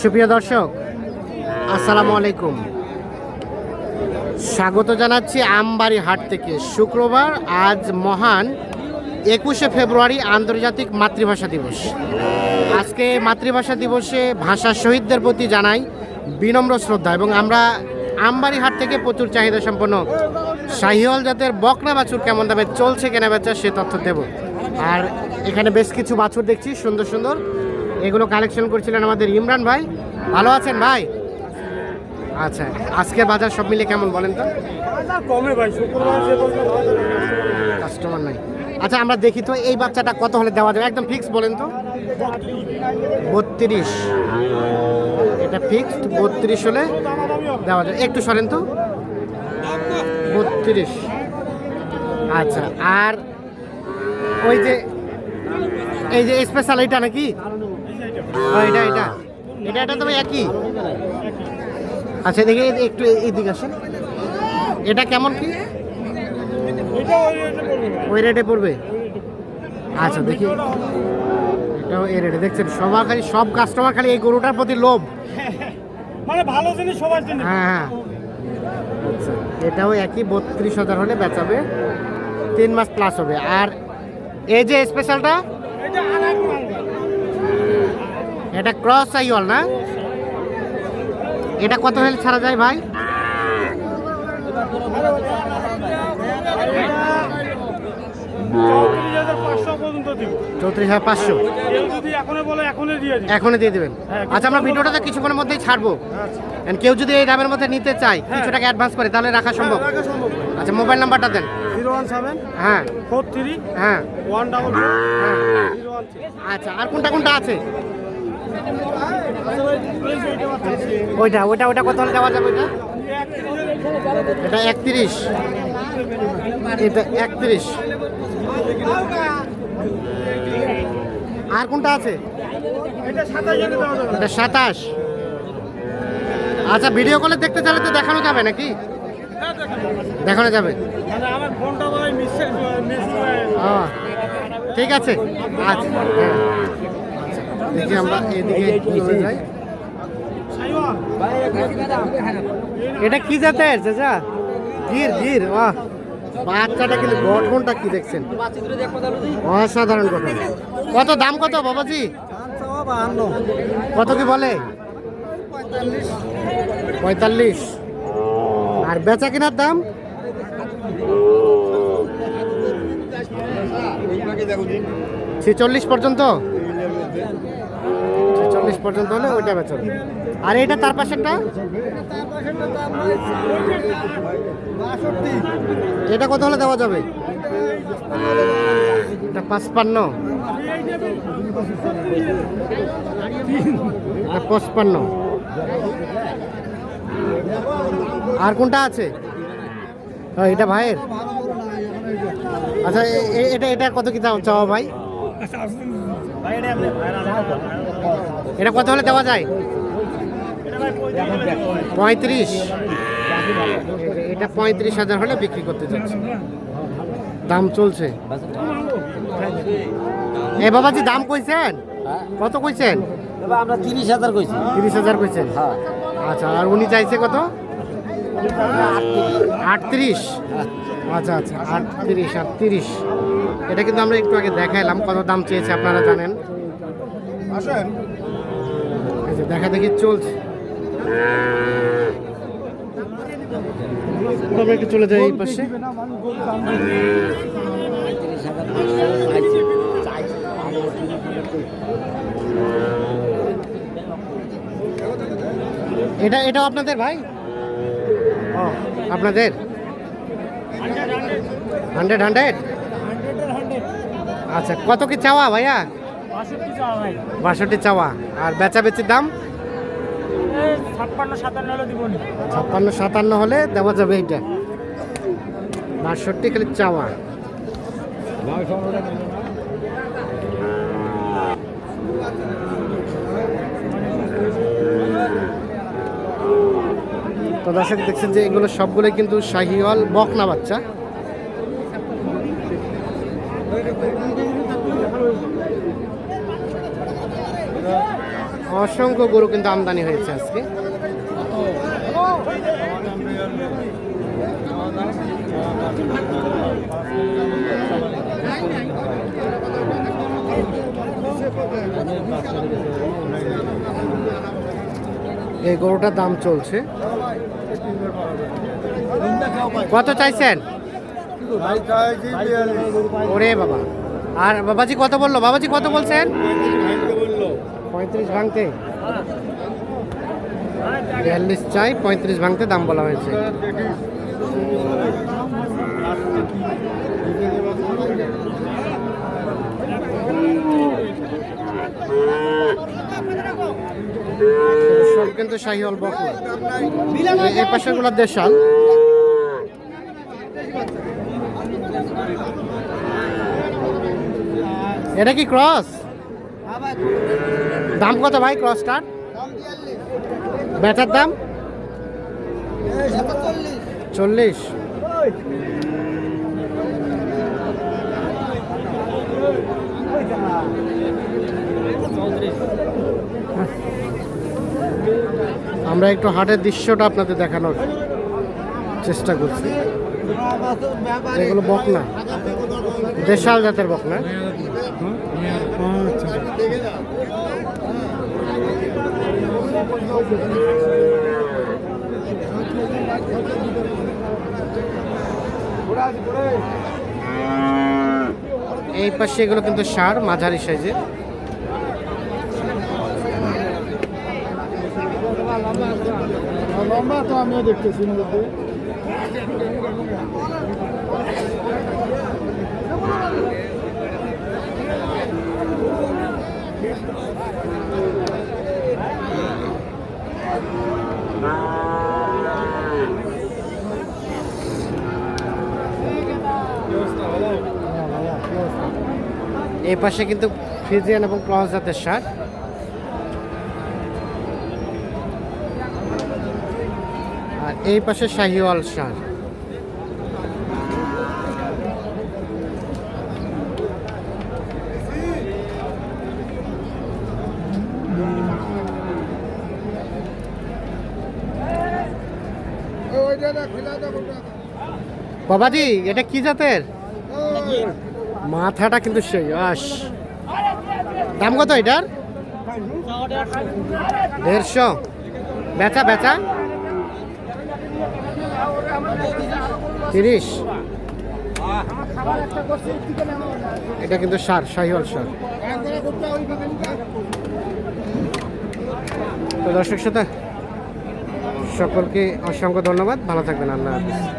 সুপ্রিয় দর্শক, আসসালামু আলাইকুম। স্বাগত জানাচ্ছি আমবাড়ি হাট থেকে। শুক্রবার, আজ মহান একুশে ফেব্রুয়ারি আন্তর্জাতিক মাতৃভাষা দিবস। আজকে মাতৃভাষা দিবসে ভাষা শহীদদের প্রতি জানাই বিনম্র শ্রদ্ধা এবং আমরা আমবাড়ি হাট থেকে প্রচুর চাহিদা সম্পন্ন শাহিওয়াল জাতের বকনা বাছুর কেমন দামে চলছে কেনা বেচা সে তথ্য দেব। আর এখানে বেশ কিছু বাছুর দেখছি, সুন্দর সুন্দর। এগুলো কালেকশন করছিলেন আমাদের ইমরান ভাই। ভালো আছেন ভাই? আচ্ছা আজকে বাজার সব মিলে কেমন বলেন তো? কমে ভাই শুক্রবার কাস্টমার নাই। আচ্ছা আমরা দেখি তো এই বাচ্চাটা কত হলে দেওয়া যাবে? একদম ফিক্স বলেন তো। বত্রিশ। এটা ফিক্সড বত্রিশ হলে দেওয়া যাবে। একটু সরেন তো। বত্রিশ। আচ্ছা আর ওই যে এই যে স্পেশাল এটা নাকি? এটা এটা। এটা এটা তবে একই। আচ্ছা দেখি একটু এইদিকে আসেন। এটা কেমন কি? ওই রেটে পড়বে আচ্ছা দেখি। এটাও এই রেটে দেখছেন সবার খালি সব কাস্টমার খালি এই গরুটার প্রতি লোভ। মানে ভালো জিনিস সবার জন্য। হ্যাঁ হ্যাঁ। আচ্ছা এটাও একই বত্রিশ হাজার হলে বেচাবে। তিন মাস প্লাস হবে। আর এই যে স্পেশালটা এটা আর এক মাল ভাই। এটা ক্রস সাইওয়াল না? এটা কত হলে ছাড়া যায় ভাই? চৌত্রিশ হাজার পাঁচশো। এখনই দিয়ে দেবেন। হ্যাঁ, আচ্ছা আমরা ভিডিওটা তো কিছুক্ষণের মধ্যেই ছাড়বো। কেউ যদি এই দামের মধ্যে নিতে চায় কিছু টাকা অ্যাডভান্স করে তাহলে রাখা সম্ভব। আচ্ছা মোবাইল নাম্বারটা দেন। হ্যাঁ। হ্যাঁ। হ্যাঁ। আচ্ছা আর কোনটা কোনটা আছে? ওইটা ওইটা ওইটা কত হলে দেওয়া যাবে ওইটা? এটা একত্রিশ। এটা একত্রিশ। আর কোনটা আছে? এটা সাতাশ। আচ্ছা ভিডিও কলে দেখতে চাইলে তো দেখানো যাবে নাকি? দেখানো যাবে। মানে ঠিক আছে। আচ্ছা হ্যাঁ। আচ্ছা, দেখি আমরা এদিকে চলে যাই। এটা কি জাতের চাচা? গির গির বাহ। বাচ্চাটা কিন্তু গঠনটা কি দেখছেন? অসাধারণ গঠন। কত দাম কত বাবাজি? কত কি বলে? পঁয়তাল্লিশ। আর বেচা কেনার দাম? ছেচল্লিশ পর্যন্ত? পর্যন্ত হলে ওইটা বেচা আর এটা তার পাশেরটা? এটা কত হলে দেওয়া যাবে? এটা পাঁচপান্ন। পঁচপান্ন। আর কোনটা আছে? এটা ভাইয়ের? আচ্ছা এটা এটা কত কি চাওয়া ভাই? এটা কত হলে দেওয়া যায়? পঁয়ত্রিশ। এটা পঁয়ত্রিশ হাজার হলে বিক্রি করতে যাচ্ছে। দাম চলছে। এ বাবাজি, দাম কইছেন? কত কইছেন? আমরা তিরিশ হাজার কইছি তিরিশ হাজার কইছেন। আচ্ছা আর উনি চাইছে কত? আটত্রিশ। আচ্ছা আচ্ছা আটত্রিশ আটত্রিশ। এটা কিন্তু আমরা একটু আগে দেখাইলাম কত দাম চেয়েছে আপনারা জানেন? আসেন। দেখা দেখি চলছে। আমরা একটু চলে যাই এই পাশে। এটা এটাও আপনাদের ভাই? ও আপনাদের? Hundred hundred? আচ্ছা কত কি চাওয়া ভাইয়া? বাষট্টি চাওয়া আর বেচা বেচির দাম ছাপ্পান্ন সাতান্ন হলে দেওয়া যাবে এইটা। বাষট্টি খালি চাওয়া। তো দর্শক দেখছেন যে এগুলো সবগুলোই কিন্তু শাহিওয়াল বকনা বাচ্চা। অসংখ্য গরু কিন্তু আমদানি হয়েছে আজকে। এই গরুটার দাম চলছে। কত চাইছেন? ওরে বাবা। আর বাবাজি কত বলল? বাবাজি কত বলছেন? পঁয়ত্রিশ ভাঙতে। বিয়াল্লিশ চাই, পঁয়ত্রিশ ভাঙতে দাম বলা হয়েছে। সব কিন্তু শাহিওয়াল বকল। এই পাশেরগুলো দেশাল। এটা কি ক্রস? দাম কত ভাই ক্রসটার? বেচার দাম? চল্লিশ। আমরা একটু হাটের দৃশ্যটা আপনাদের দেখানোর চেষ্টা করছি। এগুলো বকনা। দেশাল জাতের বকনা। এই পাশে এগুলো কিন্তু সার মাঝারি সাইজে লম্বা তো আমিও দেখতেছি এই পাশে কিন্তু ফ্রিজিয়ান এবং ক্লস জাতের সার আর এই পাশে শাহিওয়াল সার বাবাজি, এটা কি জাতের? মাথাটা কিন্তু সেই, আস। দাম কত এটার? দেড়শো। বেচা বেচা? তিরিশ। এটা কিন্তু সার শাহিওয়াল সার। তো দর্শক শ্রোতা সকলকে অসংখ্য ধন্যবাদ। ভালো থাকবেন আল্লাহ হাফিজ।